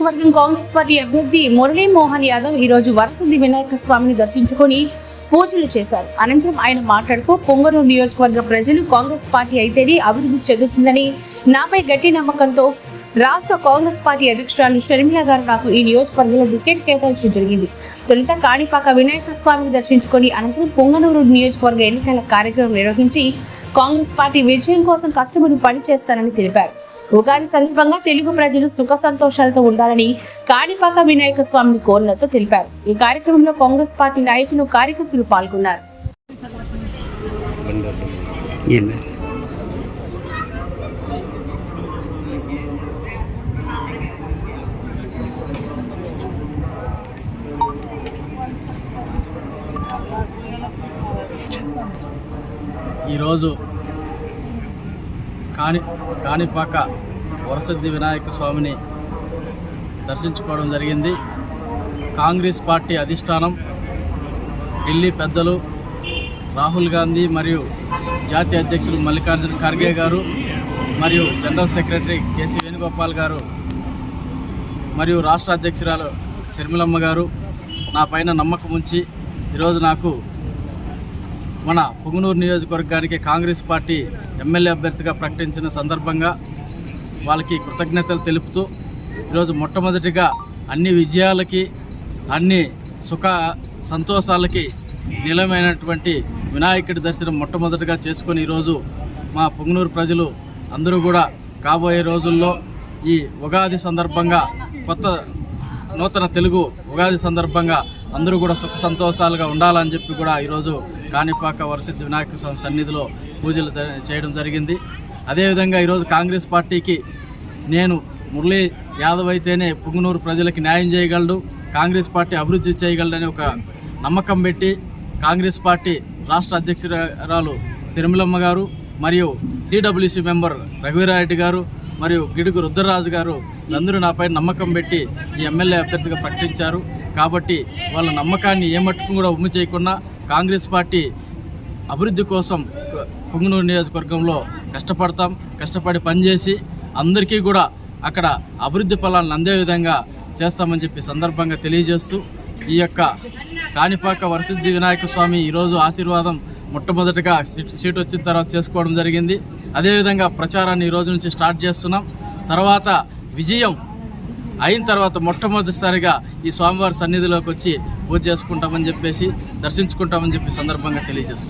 నియోజకవర్గం కాంగ్రెస్ పార్టీ అభ్యర్థి మురళీ మోహన్ యాదవ్ ఈ రోజు వరసిద్ధి వినాయక స్వామిని దర్శించుకొని పూజలు చేశారు. అనంతరం ఆయన మాట్లాడుతూ పొంగనూరు నియోజకవర్గ ప్రజలు కాంగ్రెస్ పార్టీ అయితేనే అభివృద్ధి చెందుతుందని నాపై గట్టి నమ్మకంతో రాష్ట్ర కాంగ్రెస్ పార్టీ అధ్యక్షురాలు షర్మిల గారు నాకు ఈ నియోజకవర్గంలో టికెట్ కేటాయించడం జరిగింది. తొలుత కాణిపాక వినాయక స్వామిని దర్శించుకొని అనంతరం పొంగనూరు నియోజకవర్గ ఎన్నికల కార్యక్రమం నిర్వహించి కాంగ్రెస్ పార్టీ విజయం కోసం కష్టపడి పనిచేస్తానని తెలిపారు. ఉగాది సందర్భంగా తెలుగు ప్రజలు సుఖ సంతోషాలతో ఉండాలని కాణిపాక వినాయక స్వామిని కోరినట్లు తెలిపారు. ఈ కార్యక్రమంలో కాంగ్రెస్ పార్టీ నాయకులు కార్యకర్తలు పాల్గొన్నారు. ఈరోజు కాణి కాణిపాక వరసిద్ధి వినాయక స్వామిని దర్శించుకోవడం జరిగింది. కాంగ్రెస్ పార్టీ అధిష్టానం ఢిల్లీ పెద్దలు రాహుల్ గాంధీ మరియు జాతీయ అధ్యక్షులు మల్లికార్జున ఖర్గే గారు మరియు జనరల్ సెక్రటరీ కేసీ వేణుగోపాల్ గారు మరియు రాష్ట్ర అధ్యక్షురాలు శర్మిలమ్మ గారు. నా పైన నమ్మకం ఉంచి ఈరోజు నాకు మన పుంగనూరు నియోజకవర్గానికి కాంగ్రెస్ పార్టీ ఎమ్మెల్యే అభ్యర్థిగా ప్రకటించిన సందర్భంగా వాళ్ళకి కృతజ్ఞతలు తెలుపుతూ ఈరోజు మొట్టమొదటిగా అన్ని విజయాలకి అన్ని సుఖ సంతోషాలకి నిలమైనటువంటి వినాయకుడి దర్శనం మొట్టమొదటిగా చేసుకొని ఈరోజు మా పొంగనూరు ప్రజలు అందరూ కూడా కాబోయే రోజుల్లో ఈ ఉగాది సందర్భంగా కొత్త నూతన తెలుగు ఉగాది సందర్భంగా అందరూ కూడా సుఖ సంతోషాలుగా ఉండాలని చెప్పి కూడా ఈరోజు కాణిపాక వరసిద్ధి వినాయక స్వామి సన్నిధిలో పూజలు చేయడం జరిగింది. అదేవిధంగా ఈరోజు కాంగ్రెస్ పార్టీకి నేను మురళీ యాదవ్ అయితేనే పుంగనూరు ప్రజలకి న్యాయం చేయగలడు కాంగ్రెస్ పార్టీ అభివృద్ధి చేయగలడని ఒక నమ్మకం పెట్టి కాంగ్రెస్ పార్టీ రాష్ట్ర అధ్యక్షురాలు సిరిమిలమ్మ గారు మరియు సిడబ్ల్యూసి మెంబర్ రఘువీరారెడ్డి గారు మరియు గిడుగు రుద్రరాజు గారు అందరూ నాపై నమ్మకం పెట్టి ఈ ఎమ్మెల్యే అభ్యర్థిగా ప్రకటించారు. కాబట్టి వాళ్ళ నమ్మకాన్ని ఏ మట్టుకు కూడా ఉమ్మి చేయకుండా కాంగ్రెస్ పార్టీ అభివృద్ధి కోసం పొంగునూరు నియోజకవర్గంలో కష్టపడతాం కష్టపడి పనిచేసి అందరికీ కూడా అక్కడ అభివృద్ధి ఫలాలను అందే విధంగా చేస్తామని చెప్పి సందర్భంగా తెలియజేస్తూ ఈ యొక్క కాణిపాక వరసిద్ధి వినాయక స్వామి ఈరోజు ఆశీర్వాదం మొట్టమొదటిగా సీట్ వచ్చిన తర్వాత చేసుకోవడం జరిగింది. అదేవిధంగా ప్రచారాన్ని ఈ రోజు నుంచి స్టార్ట్ చేస్తున్నాం. తర్వాత విజయం అయిన తర్వాత మొట్టమొదటిసారిగా ఈ స్వామివారి సన్నిధిలోకి వచ్చి పూజ చేసుకుంటామని చెప్పేసి దర్శించుకుంటామని చెప్పి సందర్భంగా తెలియజేస్తున్నాం.